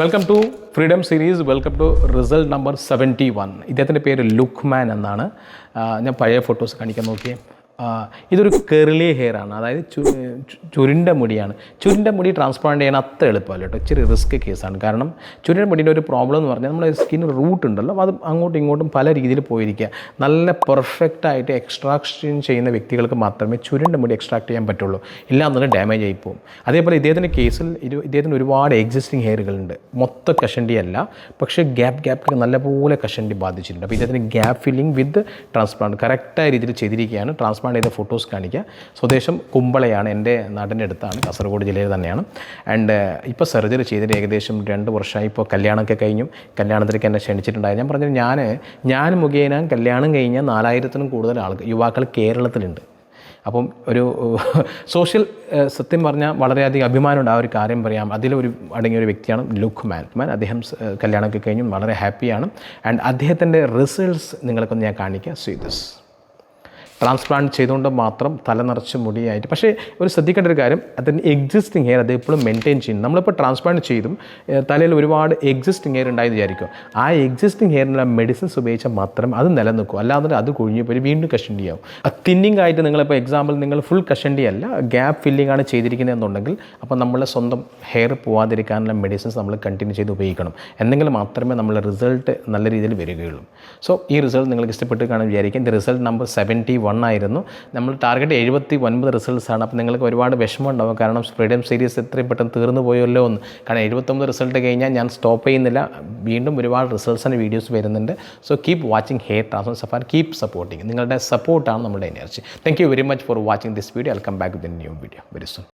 Welcome to freedom series welcome to result number seventy one ഇദ്ദേഹത്തിന്റെ പേര് ലുക്മാൻ എന്നാണ്. ഞാൻ പഴയ ഫോട്ടോസ് കാണിക്കാൻ നോക്കിയേ. ഇതൊരു കെറിലി ഹെയർ ആണ്. അതായത് ചുരുണ്ട മുടിയാണ്. ചുരുണ്ട മുടി ട്രാൻസ്പ്ലാന്റ് ചെയ്യാൻ അത്ര എളുപ്പമല്ല കേട്ടോ. ഇച്ചിരി റിസ്ക് കേസാണ് കാരണം ചുരുണ്ട മുടിയുടെ ഒരു പ്രോബ്ലം എന്ന് പറഞ്ഞാൽ നമ്മുടെ സ്കിൻ റൂട്ട് ഉണ്ടല്ലോ. അത് അങ്ങോട്ടും ഇങ്ങോട്ടും പല രീതിയിൽ പോയിരിക്കുക. നല്ല പെർഫെക്റ്റായിട്ട് എക്സ്ട്രാക്ഷൻ ചെയ്യുന്ന വ്യക്തികൾക്ക് മാത്രമേ ചുരുണ്ട മുടി എക്സ്ട്രാക്ട് ചെയ്യാൻ പറ്റുള്ളൂ. ഇല്ലാന്നുണ്ടെങ്കിൽ ഡാമേജ് ആയി പോകും. അതേപോലെ ഇദ്ദേഹത്തിന്റെ കേസിൽ ഇരു ഇദ്ദേഹത്തിന് ഒരുപാട് എക്സിസ്റ്റിംഗ് ഹെയറുകളുണ്ട് മൊത്ത കഷണ്ടി അല്ല. പക്ഷേ ഗ്യാപ്പ് ഗ്യാപ്പ് നല്ലപോലെ കഷണ്ടി ബാധിച്ചിട്ടുണ്ട്. അപ്പോൾ ഇദ്ദേഹത്തിന് ഗ്യാപ്പ് ഫില്ലിംഗ് വിത്ത് ട്രാൻസ്പ്ലാന്റ് കറക്റ്റായ രീതിയിൽ ചെയ്തിരിക്കുകയാണ്. ട്രാൻസ്പ്ലാന്റ് ചെയ്ത ഫോട്ടോസ് കാണിക്കുക. സ്വദേശം കുമ്പളയാണ് എന്റെ നാടിന്റെ അടുത്താണ് കാസർഗോഡ് ജില്ലയിൽ തന്നെയാണ്. ആൻഡ് ഇപ്പോൾ സർജറി ചെയ്തിട്ട് ഏകദേശം രണ്ട് വർഷമായി ഇപ്പോൾ കല്യാണമൊക്കെ കഴിഞ്ഞു. കല്യാണത്തിലേക്ക് എന്നെ ക്ഷണിച്ചിട്ടുണ്ടായി. ഞാൻ പറഞ്ഞു ഞാൻ ഞാൻ മുഖേന കല്യാണം കഴിഞ്ഞ നാലായിരത്തിനും കൂടുതൽ ആൾക്ക് യുവാക്കൾ കേരളത്തിലുണ്ട്. അപ്പം ഒരു സോഷ്യൽ സത്യം പറഞ്ഞാൽ വളരെയധികം അഭിമാനമുണ്ട്. ആ ഒരു കാര്യം പറയാം. അതിലൊരു അടങ്ങിയ ഒരു വ്യക്തിയാണ് ലുക്ക് മാൻ മാൻ അദ്ദേഹം കല്യാണമൊക്കെ കഴിഞ്ഞു. വളരെ ഹാപ്പിയാണ് ആൻഡ് അദ്ദേഹത്തിന്റെ റിസൾട്ട്സ് നിങ്ങൾക്കൊന്ന് ഞാൻ കാണിക്കാം. സീ ദിസ് ട്രാൻസ്പ്ലാന്റ് ചെയ്തുകൊണ്ട് മാത്രം തല തലനിറച്ച് മുടിയായിട്ട്. പക്ഷേ ഒരു ശ്രദ്ധിക്കേണ്ട ഒരു കാര്യം അതിന് എക്സിസ്റ്റിംഗ് ഹെയർ അത് എപ്പോഴും മെയിന്റെയിൻ ചെയ്യും നമ്മളിപ്പോൾ ട്രാൻസ്പ്ലാന്റ് ചെയ്തും തലയിൽ ഒരുപാട് എക്സിസ്റ്റിംഗ് ഹെയർ ഉണ്ടായി വിചാരിക്കും ആ എക്സിസ്റ്റിംഗ് ഹെയറിനുള്ള മെഡിസിൻസ് ഉപയോഗിച്ചാൽ മാത്രം അത് നിലനിൽക്കും. അല്ലാതെ അത് കൊഴിഞ്ഞു പോയി വീണ്ടും കഷണ്ടി ആവും ആ തിന്നിങ് ആയിട്ട് നിങ്ങളിപ്പോൾ എക്സാമ്പിൾ നിങ്ങൾ ഫുൾ കഷണ്ടി അല്ല ഗ്യാപ്പ് ഫില്ലിംഗ് ആണ് ചെയ്തിരിക്കുന്നത് എന്നുണ്ടെങ്കിൽ അപ്പോൾ നമ്മളെ സ്വന്തം ഹെയർ പോവാതിരിക്കാനുള്ള മെഡിസിൻസ് നമ്മൾ കണ്ടിന്യൂ ചെയ്ത് ഉപയോഗിക്കണം. എന്നെങ്കിൽ മാത്രമേ നമ്മളെ റിസൾട്ട് നല്ല രീതിയിൽ വരികയുള്ളൂ. സോ ഈ റിസൾട്ട് നിങ്ങൾക്ക് ഇഷ്ടപ്പെട്ട് കാണാൻ വിചാരിക്കും ഇത് റിസൾട്ട് നമ്പർ സെവന്റി വൺ ആയിരുന്നു. നമ്മൾ ടാർഗറ്റ് എഴുപത്തി ഒൻപത് റിസൾട്ട്സ് ആണ്. അപ്പോൾ നിങ്ങൾക്ക് ഒരുപാട് വിഷമം ഉണ്ടാവും കാരണം ഫ്രീഡം സീരീസ് എത്രയും പെട്ടെന്ന് തീർന്നു പോയല്ലോ എന്ന്. കാരണം എഴുപത്തൊമ്പത് റിസൾട്ട് കഴിഞ്ഞാൽ ഞാൻ സ്റ്റോപ്പ് ചെയ്യുന്നില്ല. വീണ്ടും ഒരുപാട് റിസൾട്ട്സിന് വീഡിയോസ് വരുന്നുണ്ട്. So keep watching hair transfer സഫാർ keep supporting നിങ്ങളുടെ സപ്പോർട്ടാണ് നമ്മുടെ energy thank you very much for watching this video I come back with new video very soon